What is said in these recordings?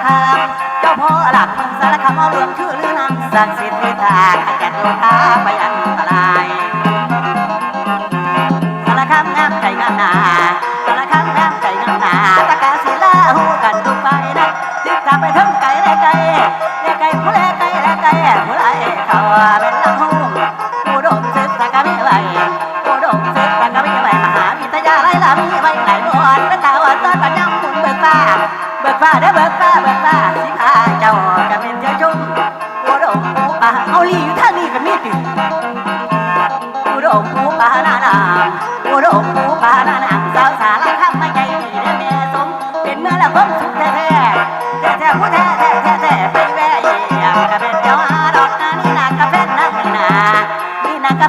คามเจ้าพ่อหลักเมืองสารคามเอาเรื่องชื่อหรือนามสันสิทธิทางแก่ตัวข้าไปอันตราย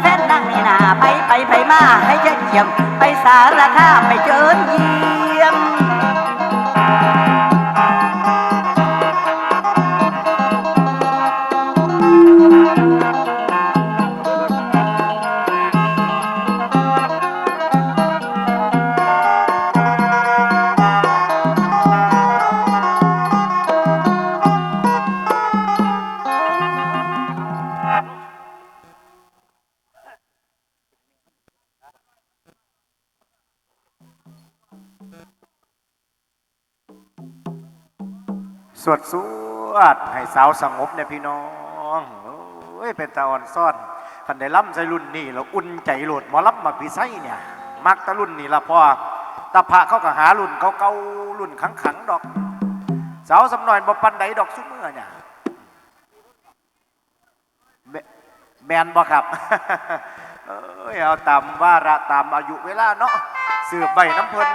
แฟนั่งนี่นาไปไปไปมาให้เยี่ยมไปสารคามไปเจิญยี สวดสวดให้สาวสงบเนี่ยพี่น้องโอ้ยเป็นตาอ่อนซ่อนคันได้ล่ำใส่รุ่นนี่เราอุ่นใจโหลดหมอลับมาปีไส้เนี่ยมักตะรุ่นนี่ละพ่อตาพระเขาก็หารุ่นเขาเก่ารุ่นขังขังๆดอก สาวสำนอยบ่ปันใดดอกซุ้มือเนี่ยแมนบ่ครับเอ้ยเอาตามว่าระตามอายุเวลาเนาะสืบใบน้ำเพลิน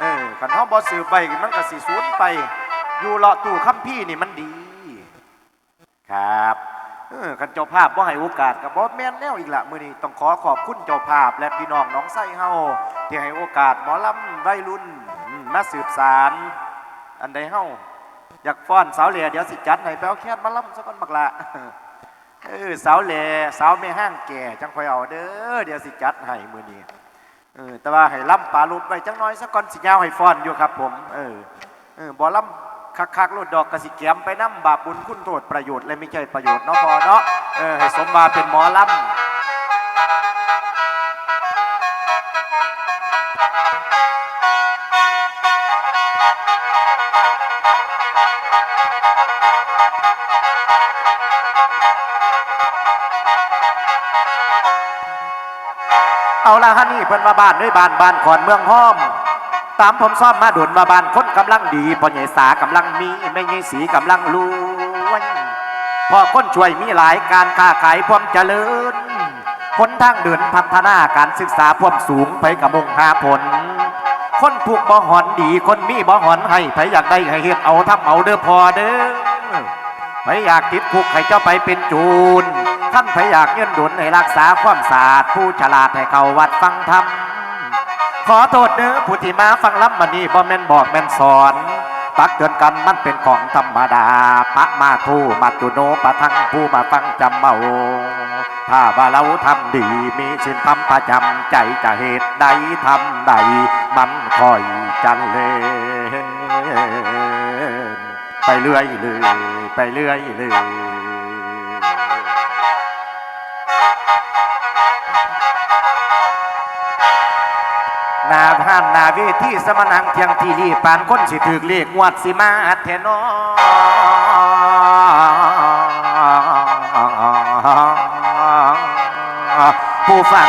เออคันเฮาบ่สืบใบมันก็สิสูญไป อยู่เลาะตู้คัมพี่นี่มันดี ครับเออคันเจ้าภาพบ่ให้โอกาสกับบอสแมนแนวอีกละมือนี้ต้องขอขอบคุณเจ้าภาพ และพี่น้องน้องไส้เฮาที่ให้โอกาสหมอลำวัยรุ่นมาสืบสารอันใดเฮาอยากฟ้อนสาวเหล่เดี๋ยวสิจัดให้ไปเอาแค่นมาลำซะก่อนบักละเออสาวเหล่สาวแม่ห้างแก่จังคอยเอาเด้อเดี๋ยวสิจัดให้มือนี้เออแต่ว่าให้ลำปลาลุดไปจังน้อยซะก่อนสิยาวให้ฟ้อนอยู่ครับผม เออเออบ่ลำ คักคักๆโลดดอกกระสิเกียมไปน้ำบาปบุญคุณโทษประโยชน์และไม่ใช่ประโยชน์เนาะพอเนาะเออให้สมมาเป็นหมอลำเอาละฮะนี่เพิ่นมาบ้านด้วยบ้านบ้านขอนเมืองห้อม ตามผมซ่อมมาดุนมาบานคนกำลังดีพ่อใหญ่สากำลังมีแม่ใหญ่สีกำลังรวยพ่อคนช่วยมีหลายการค้าขายพร้อมเจริญคนทางเดินพัฒนาการศึกษาพร้อมสูงไปกับมงหาผล คนถูกบ่หอนดีคนมีบ่หอนให้ไผอยากได้ให้เฮ็ดเอาทำเอาเด้อพอเด้อไผอยากติดคุกให้เจ้าไปเป็นจูนท่านไผอยากเงินดุนให้รักษาความสะอาดผู้ฉลาดให้เขาวัดฟังธรรม ขอโทษเด้อผู้ที่มาฟังล้ำมันนี่บ่แม่นบอกแม่นสอนตักเตือนกันมันเป็นของธรรมดา ปะมาทูมาตุโนปะทังผู้มาฟังจำเมาถ้าว่าเราทำดีมีสินทำประจำใจจะเหตุใดทำใด มันคอยจันเลยไปเรื่อยเลยไปเรื่อยเลย หนาผ่านนาเวทีสมนังเทียงทีรีปานคนสิถือเลขงวดสิมาแทนอผู้ฟัง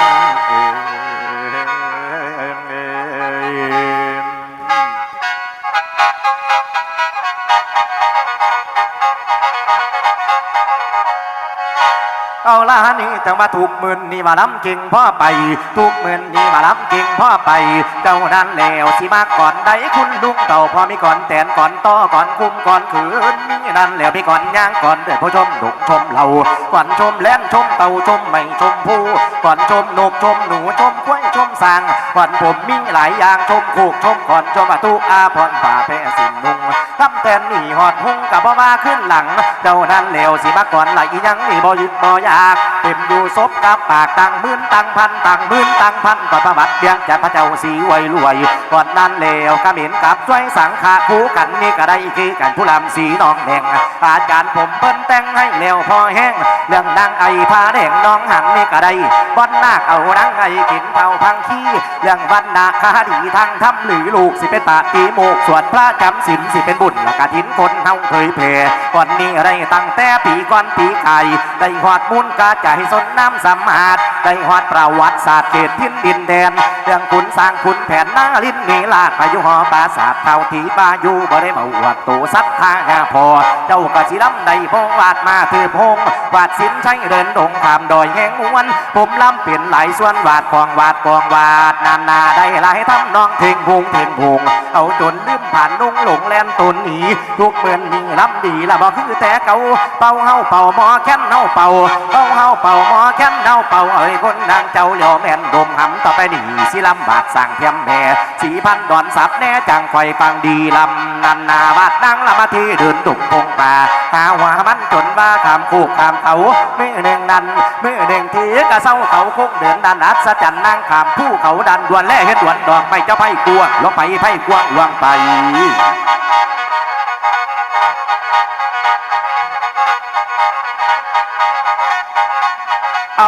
เอ่ยเอาละนี่จังมาถูกหมื่นนี่มาล้ำเก่งพ่อไป ถูกหมื่นนี่มาล้ำเก่งพ่อไป เจ้านั้นแล้วสิมาก่อนใดคุณลุงเต่าพ่อมีก่อนแตนก่อนต่อก่อนคุ้มก่อนขืนนี่นั่นแล้วมีก่อนย่างก่อนเด้อผู้ชมดุกชมเราก่อนชมแล่นชมเต่าชมไม่ชมผู้ก่อนชมนกชมหนูชมกล้วยชมสางก่อนผมมีหลายอย่างชมโคกชมก่อนชมอาตุอาพรป่าแพสินนุงทำแตนนี่หอดหุงกับบ่มาขึ้นหลัง เจ้านั้นแล้วสิมาก่อนไหลยังนี่บ่หยุดบ่ยาากเต็มอยู่ศพกับปากต่างหมื่นต่างพันต่างหมื่นต่างพันก่อนประวัติเบียงจากพระเจ้าสีไวยรวยก่อนนั้นเลวกระเหม็นกับช่วยสังขาคู่กันนี่ก็ได้คือกันผู้ลำสีน้องแดงอาจารย์ผมเปิ้นแต่งให้แล้วพอแห้งเรื่องดังไอพาแดงน้องหันนี่ก็ได้บอนนาคเอาดังไอกินเผาพังขี้เรื่องวันนาคาดีทางทำหรือลูกสิเป็นปาตีโมกสวดพระจำศีลสิเป็นบุญละกะทินคนเฮาเผยแผ่ก่อนนี้ได้ตั้งแต่ปีก่อนปีไก่ได้หอดมุนกาใจสนน้ำสมาด ได้หอดประวัติศาสตร์เขตทินดินแดนเรื่องขุนสร้างขุนแผนหน้าลิ้นนีลาดพายุหอปราสาทเท่าทีบาอยู่บ่ได้มาอวดโตสัทธาหาพอ เจ้ากะสิลำได้พงวาดมาถือพงวาดสินใช้เดินดงขามดอยแหงมวน ผมลำเปลี่ยนหลายส่วนวาดของวาดกองวาดนานาได้หลายทำนองเทงพุงเทงพุงเอาจนลืมผ่านนุ่งหลงแลนตนหนีทุกเมือนมีลำดีละบ่คือแต่เก่าเป่าเฮาเป่าหมอแค้นเฮาเป่าเป่าเฮาเป่าหมอแค้นเฮาเป่าเอ้ยคนนางเจ้าเหลียวแม่นดมหำต่อไปนี่สิลำบากสั่งเทียมแม่สีพันดอนสับแน่จังไฟฟังดีลำนันนาวาดดังละมาที่เดินตุกพงป่าหาว่ามันจนบ้าขามคูกขามเขาเมื่อหนึ่งนั้นมือหนึ่งทีกะเศร้าเขาคงเดินดันอัศจรรย์นางขามผู้เขาดันดวนแล่เฮ็ดดวนดอกไม่เจ้าไพ่กลัวลงไปไพ่กวางลวงไป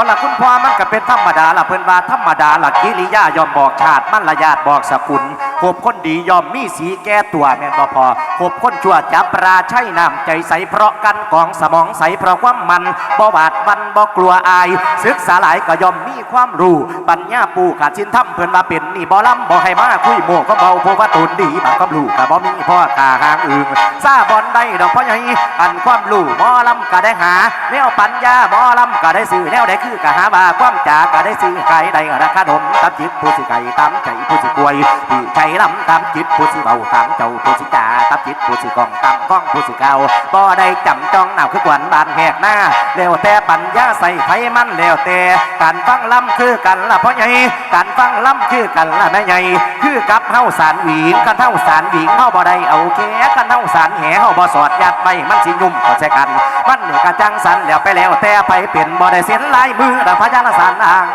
ล่ะคุณพ่อมันก็เป็นธรรมดาล่ะเพิ่นว่าธรรมดาล่ะกิริยายอมบอกชาติมันละญาติบอกสกุล พบคนดียอมมีสีแก่ตัวแม่นบ่พอพบคนชั่วจับปลาใช้น้ำใจใสเพราะกันกองสมองใสเพราะความมันบ่บาดมันบ่กลัวอาย ศึกษาหลายก็ยอมมีความรู้ปัญญาปูขาดชินทำเพิ่นว่าเป็นนี่บ่ล้ำบ่ให้มาคุยโมกก็เบาเพราะว่าตนดีบักกับลูกก็บ่มีพ่อตาหางอึงซาบอนได้ดอกพ่อใหญ่อันความรู้หมอลำก็ได้หาแนวปัญญาหมอลำก็ได้ซื้อแนวได้คือกะหาว่าความจาก็ได้ซื้อไก่ได้ราคาดมตามจิตผู้สิไก่ตามใจผู้สิกวยที่ใจลำตามจิตผู้สิเบาตามเจ้าผู้สิจาตามจิตผู้สิกองตามก้องผู้สิเก่าบ่ได้จำจ้องหนาวคือกวนบานแหกหน้าแล้วแต่ปัญญาใส่ไผมันแล้วแต่การฟังลำคือกันละพ่อใหญ่การฟังลำคือกันละแม่ใหญ่คือกับเฮาสารหวีงกันเฮาสารหวีงเฮาบ่ได้เอาแค่กันเฮาสารแหเฮาบ่สอดยัดไปมันสิยุ่มเข้าใจกัน มันนี่กะจังสันแล้วไปแล้วแต่ไปเป็นบ่ได้เส้นลายมือแต่พญาสารอ่าง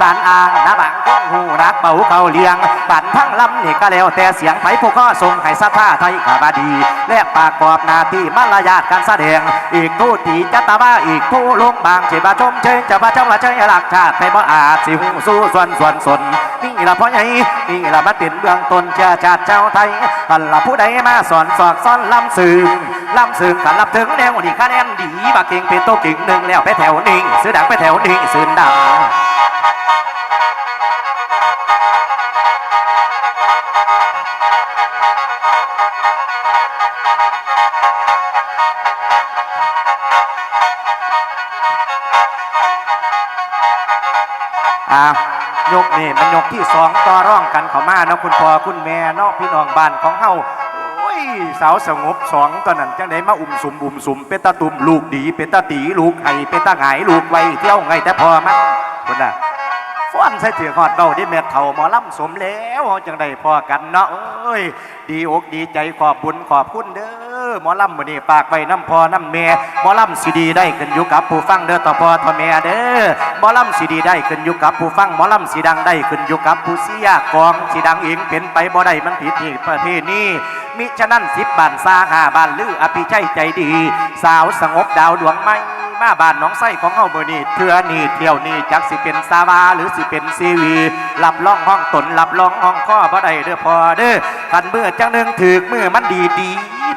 สารอ่างนะบัง หูรักเบาเขาเลียงปั่นทั้งลำนี่ก็แล้วแต่เสียงไผผู้ข้อทรงให้สัทธาไทยกบดี และปากกอบนาที่มารยาทการแสดง อีกผู้ตีจัตวาอีกผู้ลงบางเฉบาชมเชยจะบาเจ้าละเชยหลักชาติไทยบ่อาจสิหูสู้ส่วนส่วนสนนี่ละเพราะไงนี่ละมันเป็นเบื้องต้นเชื้อชาติเจ้าไทยอันละผู้ใดมาสอนสอกซ่อนลำซึงลำซึงกันรับถึงแนวนี่คะแนนดีบักเก่งเป็นโตเก่งหนึ่งแล้วไปแถวนิ่งซื้อดังไปแถวนิ่งซื้อดัง อะยกนี่มันยกที่สองต่อร่องกันเขามาเนาะคุณพ่อคุณแม่เนาะพี่น้องบ้านของเฮาโอ้ยสาวสงบสองตอนนั้นจังไดมาอุ่มสุมอุ่มสุมเป็นตาตุ่มลูกดี เป็นตาตีลูกไห้เป็นตาหงายลูกไวเที่ยวไงแต่พอมันคุณน่ะฟ้อนใส่ถือหอดเบาได้แม่เฒ่าหมอลำสมแล้วจังไดพอกันเนาะเอ้ยดีอกดีใจขอบบุญขอบคุณเด้อ อหมอลำมื้อนี้ฝากไว้น้ำพอน้ำแม่หมอลำสิดีได้ขึ้นอยู่กับผู้ฟังเด้อต่อพอต่อแม่เด้อหมอลำสิดีได้ขึ้นอยู่กับผู้ฟังหมอลำสิดังได้ขึ้นอยู่กับผู้เสียกองสิดังเองเป็นไปบ่ได้มันผิดที่ประเทศนี้มิฉะนั้นสิบบานซาหาบานลืออภิชัยใจดี สาวสงบดาวดวงไม้มาบ้านน้องไส้ของเฮาเบอร์นี่เทือนี่เที่ยวนี่จักสิเป็นซาวาหรือสิเป็นซีวีรับรองห้องตนรับรองห้องข้อบ่ได้เด้อพอเด้อคันเมื่อจังหนึ่งถือเมื่อมันดีดี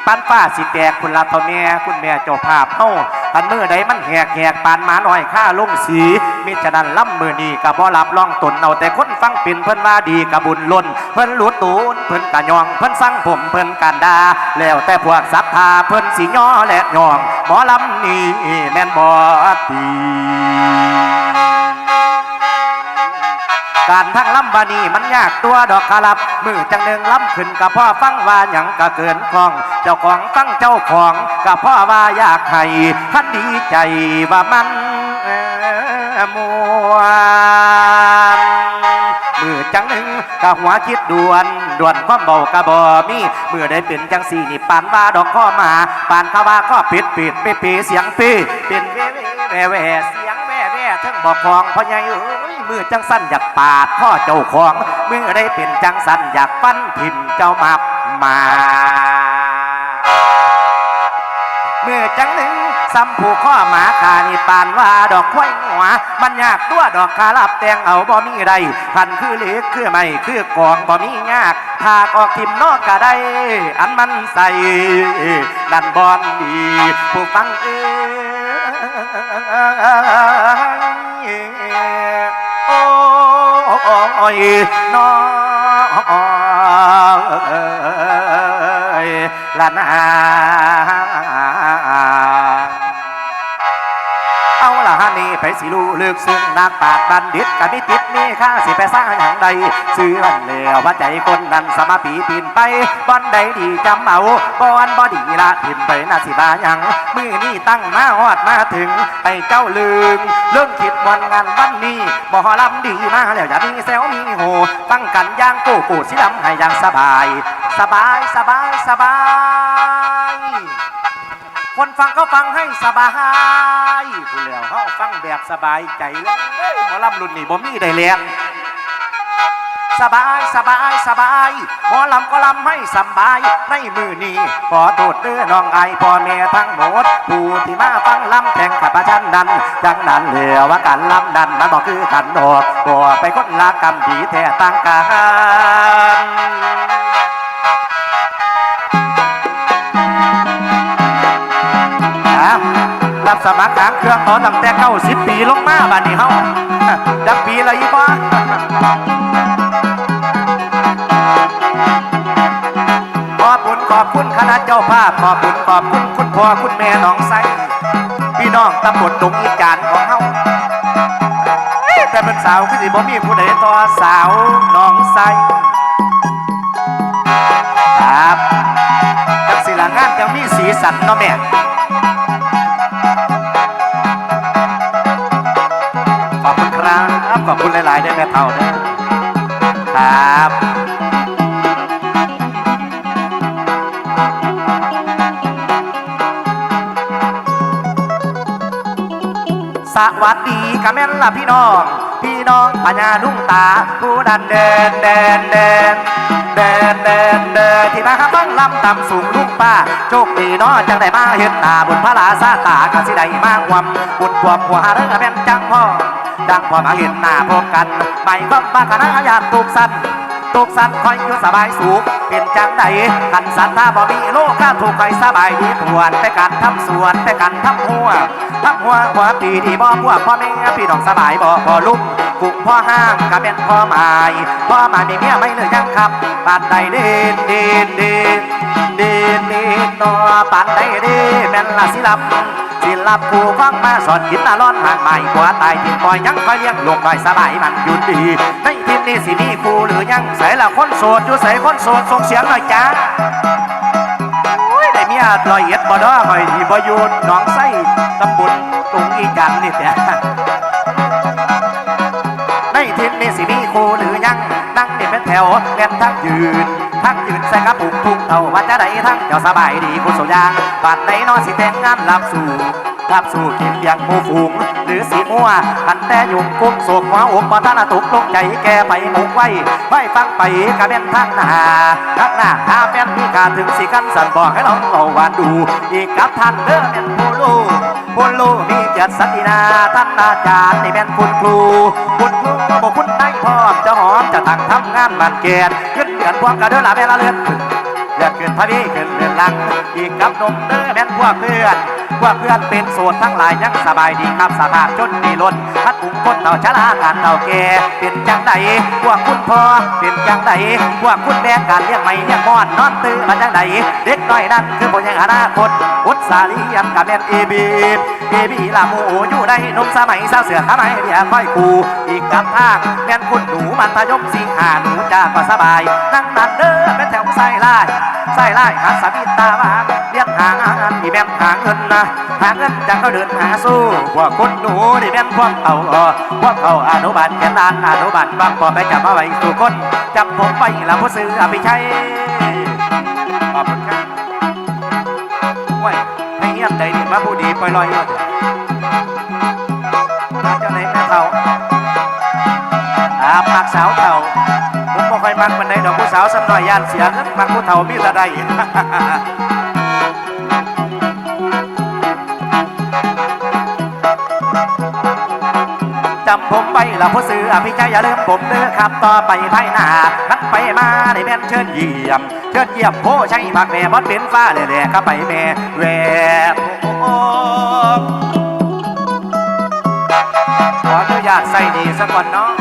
ปันฟ้าสิแตกคุณลาพ่อแม่คุณแม่เจ้าภาพเฮาคันเมื่อใดมันแหกแหกปานหมาหน้อยค่าลงสีมิฉะนั้นล่ำมือนีก็บ่รับรองตนเอาแต่คนฟังเป็นเพิ่นว่าดีกะบุญล้นเพิ่นหลุดตูนเพิ่นกะยอง เพิ่นสั่งผมเพิ่นกันดา แล้วแต่พวกศรัทธาเพิ่นสิย่อและยองหมอลำนี่แม่นบ่ตี การทั้งลำบานีมันยากตัวดอกคารับ มือจังหนึ่งล้ำขึ้นกับพ่อฟังว่าหยังก็เกินคล่อง เจ้าของฟังเจ้าของกับพ่อว่าอยากให้ท่านดีใจว่ามันมวนมือจังหนึ่งกับหัวคิดด่วนด่วนความเบากะบอมีมือได้เป็นจังสี่นี่ปานว่าดอกข้อมาปานข้าว่าข้อปิดปิดไปปีเสียงปีเป็นเวเวแวเสียงแวเทั้งบอกของพ่อใหญ่ มือจังสั้นอยากปาดข้อเจ้าของมือได้เป็นจังสั้นอยากปั้นถิ่มเจ้ามาบมาเมื่อจังหนึ่งซ้ำผูกข้อหมาขานี่ปานว่าดอกควายหัว มันยากตัวดอกคาลับแตงเอาบ่มีใดพันคือเล็กคือไม่คือกองบ่มียากถากออกทิมนอกก็ได้ อันมันใส่ดันบอนดีผู้ฟังเอ้ยโอ้ ยน้อง ไปสิรู้เลือกซึ่งนักปาดบัณฑิตกับมิติดมีค่าสิไปสร้างอย่างใดซื้อวันแล้วว่าใจคนนั้นสมาปีปีนไปบอนใดดีจำเอาบอนบอดีละทิมไปนาสิบาหยังมือนี่ตั้งมาฮอดมาถึงไปเจ้าลืมเรื่องคิดวันงานวันนี้บ่อลำดีมาแล้วอย่ามีแซวมีโหตั้งกันย่างกโก้สิลำให้ย่างสบาย สบายสบายสบาย คนฟังก็ฟังให้สบายพูดแล้วเขาฟังแบบสบายใจเลยหมอลำรุ่นนี้บ่มีได้เรียนสบายสบายสบายหมอลำก็ลำให้สบายในมือนี้ขอโทษเด้อน้องไอพ่อแม่ทั้งหมดผู้ที่มาฟังลำแข่งขับประชันนั้นจังนั้นเหลือว่าการลำนั้นมันบอกคือกันดอกบอกไปคนละกรรมดีแท้ต่างกัน รับสมัครทางเครื่องต่อตั้งแต่เก้าสิบปีลงมาบ้านนี้เฮาจักปีละอีบ้าขอบคุณขอบคุณคณะเจ้าภาพขอบคุณขอบคุณคุณพ่อคุณแม่น้องไซพี่น้องตำบลดงอีจานของเฮาเอ้ยแต่เป็นสาวคือสิบ่มีผู้ใดต่อสาวน้องไซครับจังสิละงานจะมีสีสันเนาะแม่ อบคุณหลายๆด้วยแม่เท่าเด้อครับสวัสดีกับแม่นล่ะพี่น้อง พี่น้องปัญญาลุงตา ผู้ดันเดินเดินเดินเดินเดินเดินที่มาหาฟังลำต่ำสูงลุงป้า โชคดีนาะจังได้มาเห็นหน้าบุญพระลาซาตากสิได้มาความบุญความหัวเรื่องแม่นจังพ่อ ดังพอมาเห็นหน้าพบกันไม่ก็บ้าคณะญาติตุกสันตุกสันคอยอยู่สบายสุขเป็นจังใดกันสันถ้าบ่มีโลกก็ถูกคอยสบายดีทวนแต่การทำสวนแต่การทำหัวทำหัวหัวปีดีบ่พวกพ่อแม่พี่น้องสบายบ่พอลุกกุ่พ่อห้างก็เป็นพ่อหมายพ่อหมายมีเมียไม่เลยยังครับปานใดเด่นเด่นเด่นเด่นเด่นนอปานใดเด่นแม่นละสิลำ สิลับกูฟังมาสอนกินตาร้อนห่างใหม่กว่าตายทิ้งปล่อยยังคอยเลี้ยงลูกหน่อยสบายมันอยู่ดีในทีมนี้สิมีครูหรือยังใส่ละคนโสดอยู่ใส่คนโสดส่งเสียงหน่อยจ้าโอ้ยได้เมียลอยเอ็ดบ่ด้อคอยที่บ่อยู่หนองไส้ตำบลตุงอีจันนี่แต่ในทีมนี้สิมีครูหรือ เป็นแถวแน่นทั้งยืนทั้งยืนใส่กระปุกทุ่งเต่าว่าจะได้ทั้งเจ้าสบายดีคุณสุยางบาดไหนนอนสิแต่งงานรับสู่รับสู่กินเลี้ยงมูฝูง หรือสีมัวกันแต่ยุ่งกุ้มโศกหัวอกมาท่านตุกลงใจแกไปหมุกไว้ไม่ฟังไปกะเป็นทางหน้าทางหน้าถ้าแฟนมีการถึงสิกันสันบอกให้เราเอาวานดู อีกกับท่านเด้อเป็นผู้ลูก ผู้ลูกมีเกียรติศักดินาท่านอาจารย์นี่เป็นคุณครูคุณครูบอกคุณนายพร้อจะหอมจะตั้งทำงานบันเกียรติขึ้นเดือนพวงกระเดือละเวลาเลือนขึ้นเลือดขึ้นพระพี่ขึ้นเรือนหลังอีกกับนมเด้อแม่นพวกเพื่อน พวกเพื่อนเป็นโสดทั้งหลายยังสบายดีครับสภาพจนมีล้นพัดอุ้งคนเต่าชะลาการเต่าแก่เป็นจังใดพวกคุณพ่อเป็นจังใดพวกคุณแม่การเลี้ยงไม่เลี้ยงมอนนอนตื่นมาจังใดเด็กน้อยนั้นคือผมยังอนาคตอุตสาหเรียนกับแม่เอบี เอบีลาหมูอยู่ในนมสมัยสาวเสือทำไมเรียค่อยคูอีกกับทางแม่นคุณหนูมัธยมสิงหาหนูจากก็สบาย นั่งนั่นเด้อเป็นแถวใส่ลายใส่ไล่หาสามีตาวางเลี้ยงหางานมีแม่นหาเงินนะหาเงินจากเขาเดินหาสู้พวกคนหนูนี่แม่นพวกเอาเออพวกเขาอนุบาลแกนดานอนุบาลบางปอไปจับมาไว้สู่คนจับผมไปล้วผู้ซื้ออาไปใช้ขอบคุณครับว้ย ให้เงียบใจดีมาผู้ดีปล่อยลอยเอาเถอะถ้าจะในครับมักสาวเฒ่าผมบ่ค่อยมักมันได้ดอกผู้สาวสำน้อยย่านเสียเงินมักผู้เฒ่ามีแต่ได้จำผมไปละผู้ซื้ออภิชัยอย่าลืมผมเด้อครับต่อไปภายหน้าคัดไปมาได้แม่นเชิญเยี่ยม เชิญเยี่ยมโพชัยผักแม่บอดเป็นฟ้าแหล่ๆก็ไปแม่แหวโอ้ขออนุญาตใส่ดีสักก่อนเนาะ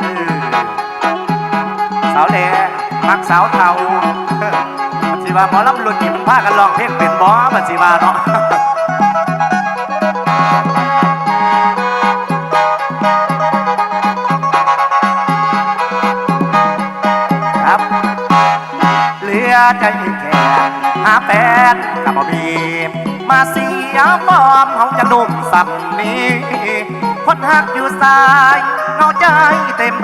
เออสาวแหล่มักสาวเทาสิว่าหมอลำรุ่นนี่มันพากันร้องเพลงเป็นหมอมันสิว่าเนาะ ใจแค่หาแฟนกับบ่มีมาเสียฟอมเฮาจะนุ่มสับนี้คนหักอยู่สายเงาใจเต็ม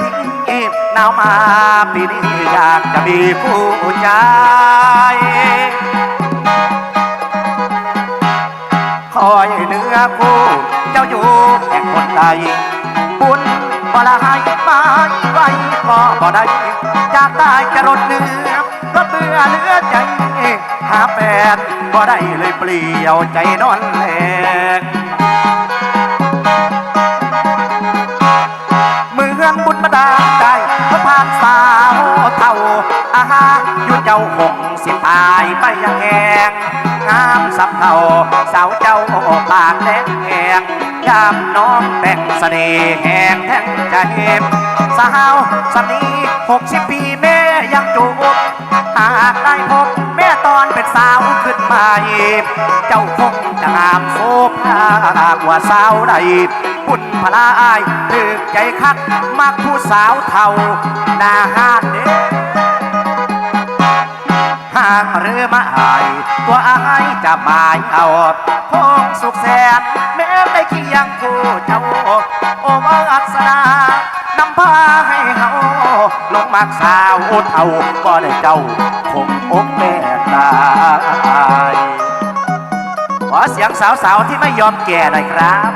ที่หนาวมาปีนี้อยากจะมีผู้ใจคอยเนื้อคู่เจ้าอยู่แห่งคนใดบุญบ่ละให้ไม้ไว้ก็บ่ได้จากตายจะรดเนื้อ อเลือใจ หาแฟนบ่ได้เลยเปลี่ยวใจนอนแหลกเมืองบุญมาดาลได้พระผ่านสาวเท่าอาหาอยู่เจ้าคงสิตายไปยังแหงงามสับเท่าสาวเจ้าปากแดงแหงยามน้องแต่งเสน่ห์แหงแท่งใจสาวสนีหกสิบปีแม่ ยังจูบหากได้พบแม่ตอนเป็นสาวขึ้นมาอีกเจ้าคงจะงามโซภากว่าสาวใดปุ่นพลาอายถึกใจคักมักผู้สาวเท่าหน้าห้านเด้ห่างหรือมาอายตัวอายจะหมายเอาคงสุขแสนแม้ได้เคียงคู่ มักสาวเท่าบ่ได้เจ้าคงอกแม่ตายขอเสียงสาวๆที่ไม่ยอมแก่หน่อยครับ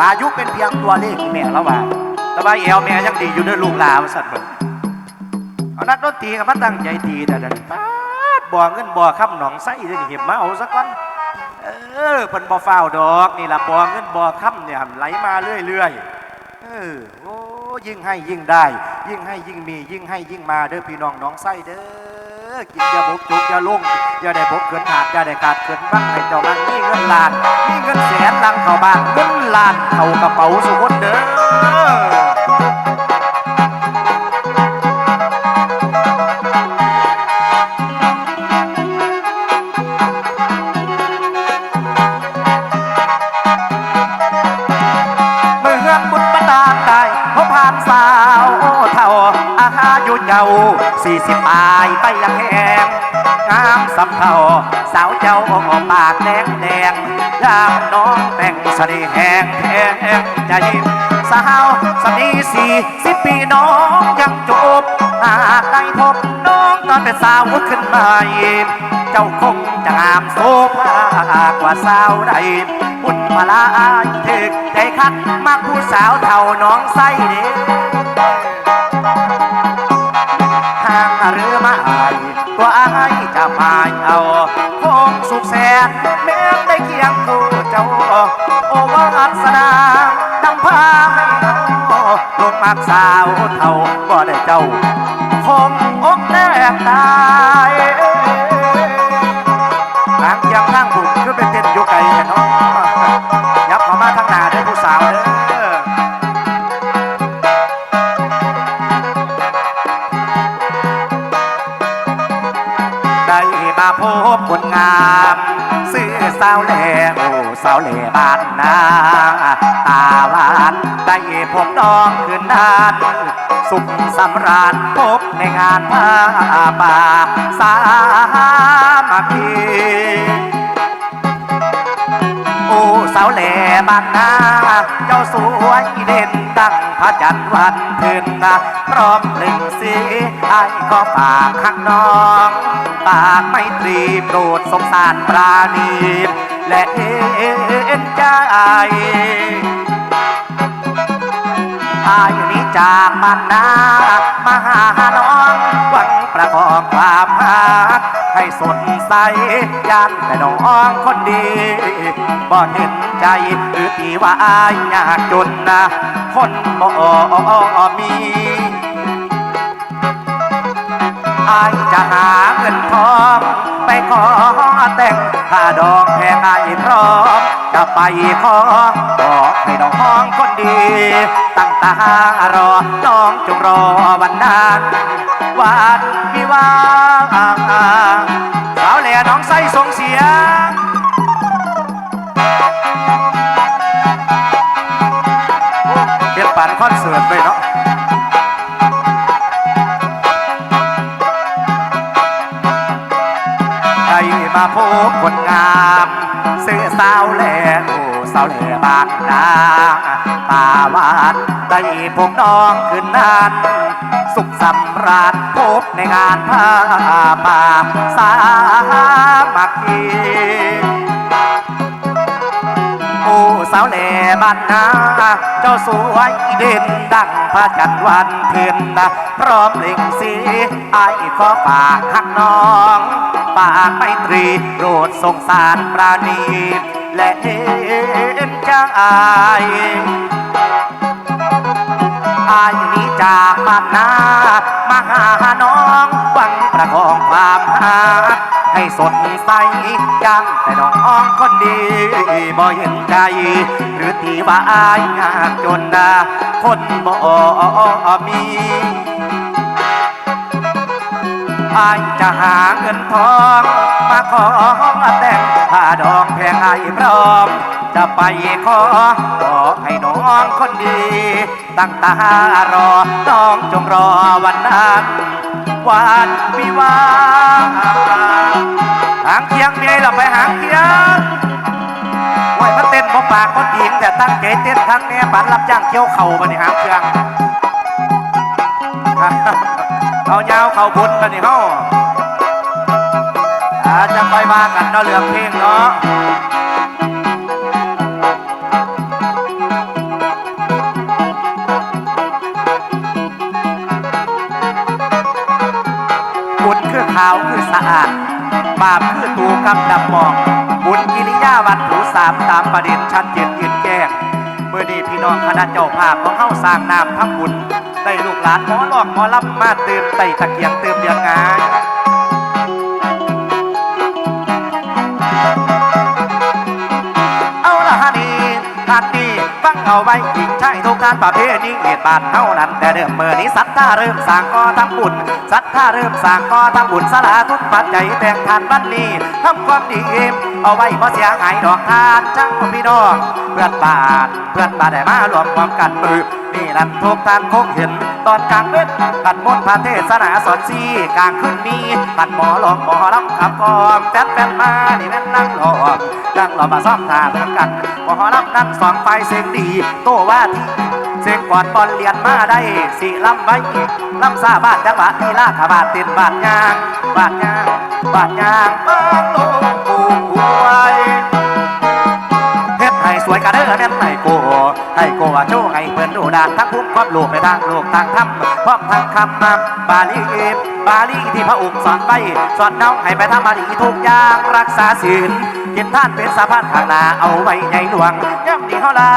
อายุเป็นเพียงตัวเลขแม่แล้วว่าแต่ว่าเอวแม่ยังดีอยู่ด้วยลูกลานสัตว์เหมือนเอานักดนตรีกับมาตั้งใจตีแต่ดี๋ยวนี้ป๊าดบ่อเงินบ่อคำหนองไส้เดี๋ยวนี้เห็นมาเอาสักก้อนเออเพิ่นบ่ฟ้าวดอกนี่ละบ่เงินบ่ค่ำเนี่ยไหลมาเรื่อยๆเออโอ้ ยิ่งให้ยิ่งได้ ยิ่งให้ยิ่งมี ยิ่งให้ยิ่งมาเด้อพี่น้องน้องไส้เด้อกินอย่าบกจุกอย่าลงอย่าได้บกเกินขาดอย่าได้ขาดเกินบ้างให้เจ้ามันมีเงินล้านมีเงินแสนลังเข้าบ้านเงินล้านเข้ากระเป๋าสุขนเด้อ สิบปายไปยังแหงงามสำเท่าสาวเจ้าปากแดงแดงยามน้องแต่งสน่ห์แหงแหงใจสาวสนีสี่สิบปีน้องยังจบหากได้พบน้องตอนเป็นสาวขึ้นมาอีกเจ้าคงจะงามโซภากว่าสาวใดบุญมาลาอายถึกใจคักมักผู้สาวเท่าน้องไส้เด้ห่าให้เอาลงมักสาวเท่าบ่ได้เจ้าคงอกแนบตายทางเคียงทางบุญคือเป็นเต้นอยู่ไกลแต่น้องยับเข้ามาทางหน้าเด้ผู้สาวเด้อได้มาพบคนงามซื้อสาวแหล่โอ้สาวแหล่บ้านนาตาหวาน ได้พบน้องคืนนั้นสุขสำราญพบในงานผ้าป่าสามัคคีโอ้สาวแหล่บานนาเจ้าสวยเด่นดังพระจันทร์วันเพ็ญนะพร้อมหนึ่งสีไอ้ก็ฝากข้างน้อง ปากไม่ตรีโปรดสงสารปราณีและเห็นใจ อายนี้จากบ้านนามาหาน้องหวังประคองความหักให้สดใสยันแต่น้องคนดีบ่เห็นใจหรือที่ว่าอายยากจนนะคนบ่มีอายจะหาเงินทอง ไปขอแต่งถ้าดอกแพงอายพร้อมจะไปขอบอกให้น้องคนดี ตั้งตารอน้องจงรอวันนั้นวันวิวางสาวแหล่น้องใส่ส่งเสียง บางตาวานได้พบน้องคืนนั้นสุขสำราญพบในงานผ้าป่าสามัคคีโอ้สาวแหล่บ้านนาเจ้าสวยเด่นดังพระจันทร์วันเพ็ญนะพร้อมเล่งสีไอ้ขอฝากหักน้อง ฝากไมตรีโปรดสงสารปราณี นใจอายนี้จากบ้านนามาหาน้องหวังประคองความหักให้สดใสยังแต่น้องคนดีบ่เห็นใจ หรือที่ว่าอายยากจนนะคนบ่มีอายจะหาเงินทอง มาขอแต่งผ้าดองแพงอายพร้อม จะไปขอบอให้น้องคนดี ตั้งตารอน้องจงรอวันนั้นวันวิวาห์หางเคียงมีไอ้เราไปหางเคียงโอ้มันเต้นบ่ปากคนหญิงแต่ตั้งใจเต้นทั้งแม่ปันรับจ้างเกี่ยวเข่ามาในหางเคียงเขายาวเขาบุญกันนี่เขาอาจจะค่อยมากันเนาะเรื่องเพลงเนาะ คือตูกำดำมองบุญกิริยาวัตถุสามตามประเด็นชัดเจนยืนแจ้งเมื่อดีพี่น้องคณะเจ้าภาพของเข้าสร้างนามทั้งบุญ ได้ลูกหลานหมอลอกหมอลำมาเติมไต่ตะเกียงเติมเดือนงาย เอาไว้หญิงชายทุกท่านประเภทนี้เหตุบาทเท่านั้น แต่เดิมเมื่อนี้สัตว์ท่าเริ่มสร้างก่อทำบุญสัตว์ท่าเริ่มสร้างก่อทำบุญสลาทุกปัจจัยแต่งทานบันนี้ทำความดีเอาไว้เพราะเสียหายดอกทานจังพี่น้องเพื่อนบ้านเพื่อนบ้านได้มารวมความกันมือ นี่นั่นทุกท่านคงเห็น ตอนกลางเว้นกันมนต์พระเทศนาสอนซีกลางคืนนี้กันหมอหลอกหมอรับขับกองแฟนแฟนมานี่แม่นนั่งหลอกนั่งหลอกมาซ่อมทาเพื่อกันหมอรับนั่งสองไฟเสียงดีโตว่าที่เสียงก่อนบอลเลียนมาได้สิลำไว้ลำซาบาดจังหวะที่ลาขบาดต้นบาดยางบาดยางบาดยางบางลงปูหว ให้โกว่าโชว์ให้เพิ่นดูดานทั้งภูมิความโลภในทางโลกทางธรรมพร้อมทางคำนำบาลีบาลีที่พระองค์สอนไว้สอนน้องให้ไปทำบาลีทุกอย่างรักษาศีลกินท่านเป็นสะพานข้างหน้าเอาไว้ในหลวง ดีเฮาลา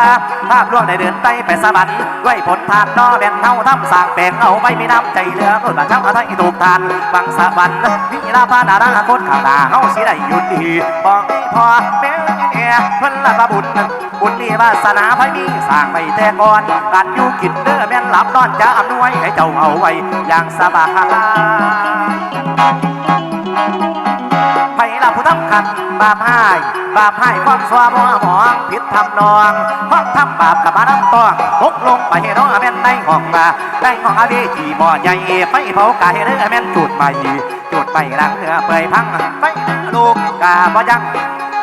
ภาพลวงได้เดินไต่ไปสะบันด้วยผลทานนอแบนเฮาทำสร้างแปลงเอาไว้มีน้ำใจเหลือคนบาเจ้าอาไทยถูกทานบังสะบันวิลาพานาราคนข้างหน้าเฮาสิได้อยู่ดีบอกให้พอแม้เนี่ยเพิ่นละบุญบุญนี่วาสนาไฟมีสร้างไม่แต่ก่อนการอยู่กินเด้อแม่นหลับนอนจะอำนวยให้เจ้าเอาไว้อย่างสบาย ไผ่ละผู้ทำคันบาปให้บาปให้ความสวามัวหมองผิดทำนองความทำบาปกับมาน้ำตองตกลงไปให้น้องแม่นในห้องมาในห้องอาวีที่บ่อใหญ่ไฟเผากายเรือแม่นจุดใหม่จุดใหม่รังเนื้อเปยพังไฟลูกกาบ่ยัง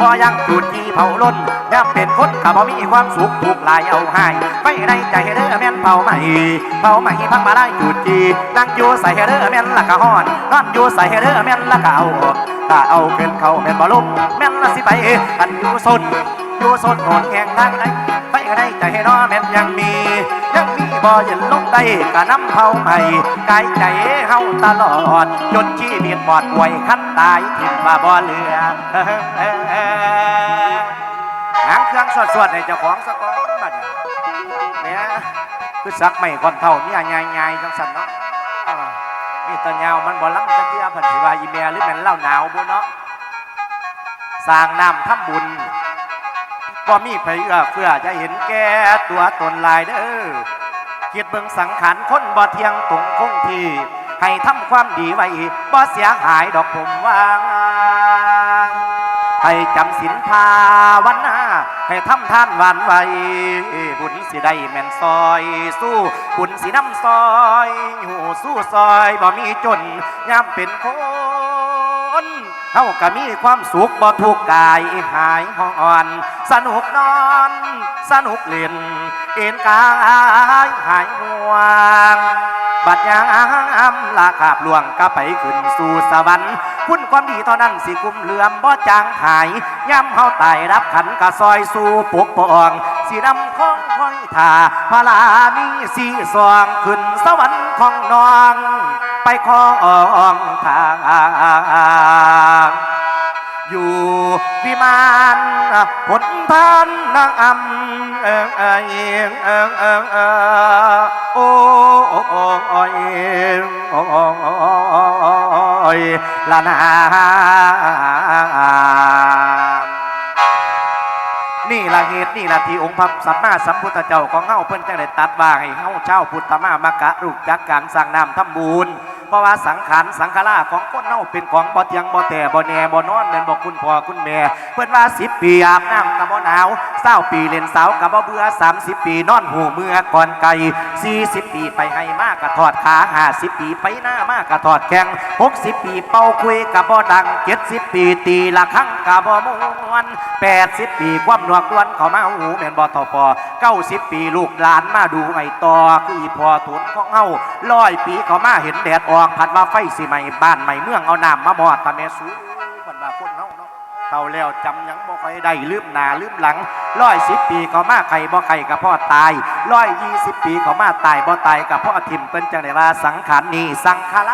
พอยังจุดที่เผาล้นย่ำเป็นคนข้าบ่มีความสุขถูกลายเอาให้ไม่ในใจเด้อแม่นเผาใหม่เผาใหม่พังมาได้จุดจีนั่งอยู่ใส่เด้อแม่นละกะฮอนนอนอยู่ใส่เด้อแม่นละกะเอาถ้าเอาขึ้นเขาแม่นบ่ลมแม่นละสิไปกันอยู่สนอยู่สนโหนแข่งทางใดไปก็ได้ใจให้น้อแม่นยังมียังมีบ่เห็นลงได้กะน้ำเผาใหม่กายใจเฮาตลอดจนชีวิตบอดป่วยขั้นตายทิ่มมาบ่เหลือ หางเครื่องสวดให้เจ้าของสะก้อนบัดนี้เนี่ยคือสักไม่คนเท่านี่ยใหญ่ๆจังสันเนาะเออนี่ตะยาวมันบ่ล้ำจักเที่ยเพันสิว่าอีเมียหรือแม่นเล่าหนาวบ่เนาะสร้างน้ำทำบุญบ่มีไผเอื้อเพื่อจะเห็นแก่ตัวตนลายเด้อคิดเบิ่งสังขารคนบ่เที่ยงตรงคงที่ให้ทำความดีไว้บ่เสียหายดอกผมว่าให้จำศีลภาวนา ให้ทำท่านหวานไว้บุญสิได้แม่นซอย สู้บุญสิน้ำซอยอยู่สู้ซอยบ่มีจนยามเป็นคนเฮาก็มีความสุขบ่ทุกข์กายหายหอน สนุกนอน สนุกเล่นเอ็นกายหายห่วง บัดยามลาขาบหลวงก็ไปขึ้นสู่สวรรค์คุณความดีเท่านั้นสิกุมเหลื่อมบ่จางหายย่ำเฮาตายรับขันกะซอยสู่ปกปองสีดำของคอยท่าพระลามีสีสว่างขึ้นสวรรค์ของน้อง ไปคลองทาง อยู่วิมานผลทานนางอำเอิงเอิงเอิงเอิงเอิงเอิงโอ้โอ้โอ้โอ้ยโอ้โอ้โอ้ยละนานี่ละเหตุนี่ละที่องค์พระสัมมาสัมพุทธเจ้าของเฮาเพิ่นจังได้ตัดว่าให้เฮาเจ้าพุทธมามากะรูกจักการสร้างน้ำทำบุญ เพราะว่าสังขารสังขาราของคนเน่าเป็นของบ่เทียงบ่แต่บ่แน่บ่นอนเล่นบ่คุณพ่อคุณแม่เพิ่นว่า10ปีอาบน้ำกับบ่หนาว20ปีเล่นสาวกับบ่เบื่อ30ปีนอนหูเมื่อก่อนไก่40ปีไปให้มากกะทอดขา50ปีไปหน้ามากกะทอดแข้ง60ปีเป่าคุยกับบ่ดัง70ปีตีละครั้งกับบ่ม่ วน80ปีความหนวกดวนเข้ามาหูแม่นบ่ต่อพอ90ปีลูกหลานมาดูไอ้ต่อคืออีพ่อทุนของเฮาร้อยปีเขามาเห็นแดดออกผัดว่าไฟสิไหม้บ้านใหม่เมืองเอาน้ำมามอดตะแม่สูบันว่าคนเฮาเนาะเท่าแล้วจำยังบ่ค่อยได้ลืมหนาลืมหลังร้อยสิบปีเขามาไข่บ่ไข่กับพ่อตายร้อยยี่สิบปีเขามาตายบ่ตายกับพ่อทิมเป็นจังไดว่าสังขารนี้สังขาร